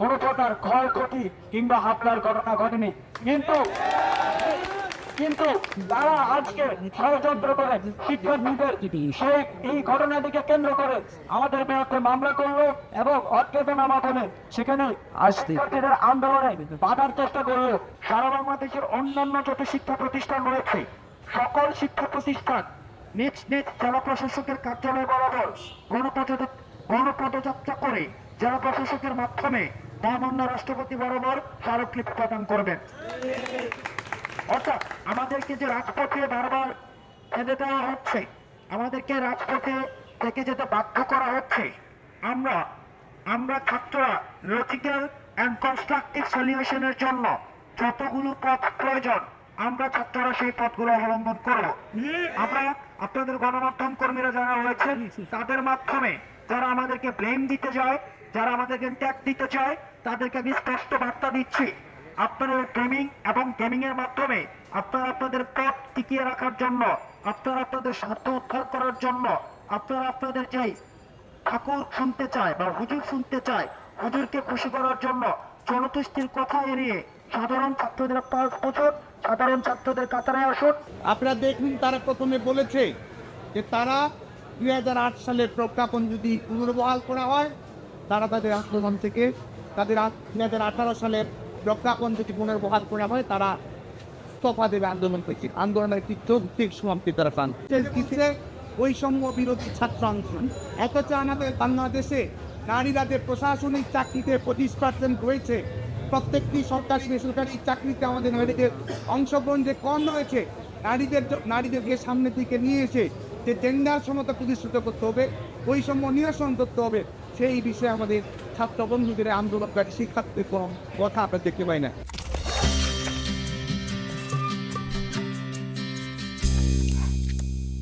কোনো প্রকার ক্ষয়ক্ষতি কিংবা হামলার ঘটনা ঘটেনি। কিন্তু কিন্তু তারা আজকে ষড়যন্ত্র করে শিক্ষার্থীদের সেই এই ঘটনাটিকে কেন্দ্র করে আমাদের বিরুদ্ধে মামলা করল এবং অজ্ঞাতনা মাধ্যমে সেখানে শিক্ষার্থীদের আন্দোলনে বাধার চেষ্টা করল। সারা বাংলাদেশের অন্যান্য যত শিক্ষা প্রতিষ্ঠান রয়েছে সকল শিক্ষা প্রতিষ্ঠান নিজ নিজ জেলা প্রশাসকের কার্যালয় বরাবর গণপদযাত্রা করে জেলা প্রশাসকের মাধ্যমে মহামান্য রাষ্ট্রপতি বরাবর স্মারকলিপি প্রদান করবেন। অর্থাৎ আমাদেরকে যে রাজপথে বারবার ফেলে দেওয়া হচ্ছে, আমাদেরকে রাজপথে থেকে যেতে বাধ্য করা হচ্ছে, আমরা আমরা ছাত্ররা লজিক্যাল অ্যান্ড কনস্ট্রাকটিভ সলিউশনের জন্য যতগুলো পথ প্রয়োজন আমরা ছাত্ররা সেই পথগুলো অবলম্বন করব আমরা আপনাদের গণমাধ্যম কর্মীরা যারা রয়েছেন, তাদের মাধ্যমে যারা আমাদেরকে ব্লেম দিতে চায়, যারা আমাদেরকে ট্যাগ দিতে চায়, তাদেরকে আমি স্পষ্ট বার্তা দিচ্ছি। আপনারা গেমিং এবং গেমিং এর মাধ্যমে আপনারা আপনাদের পথ টিকিয়ে রাখার জন্য, আপনারা আপনাদের স্বার্থ উদ্ধার করার জন্য, আপনারা আপনাদের যেই ঠাকুর শুনতে চায় বা হুজুর শুনতে চায়, হুজুরকে খুশি করার জন্য জনতুষ্টির কথা এড়িয়ে সাধারণ ছাত্রদের প্রচুর সাধারণ ছাত্রদের কাতারে আসুন। আপনারা দেখুন, তারা প্রথমে বলেছে যে তারা দুই সালের প্রজ্ঞাপন যদি পুনর্বহাল করা হয়, তারা তাদের আন্দোলন থেকে, তাদের দুই হাজার আঠারো সালের প্রজ্ঞাপন যদি পুনর্বহাল করা হয়, তারা ইস্তফা দেবে আন্দোলন করছে আন্দোলনের যৌক্তিক সমাপ্তি তারা পান। বৈষম্য বিরোধী ছাত্র আন্দোলন। অথচ আমাদের বাংলাদেশে নারীরা যে প্রশাসনিক চাকরিতে পঁচিশ পার্সেন্ট রয়েছে প্রত্যেকটি সরকারি বেসরকারি চাকরিতে আমাদের নারীদের অংশগ্রহণ যে কম রয়েছে, নারীদের নারীদেরকে সামনের দিকে নিয়ে এসে যে জেন্ডার সমতা প্রতিষ্ঠিত করতে হবে, বৈষম্য নিরসন করতে হবে, সেই বিষয়ে আমাদের ছাত্র বন্ধুদের আন্দোলনকারী শিক্ষার্থীদের কোনো কথা আমরা দেখতে পাই না।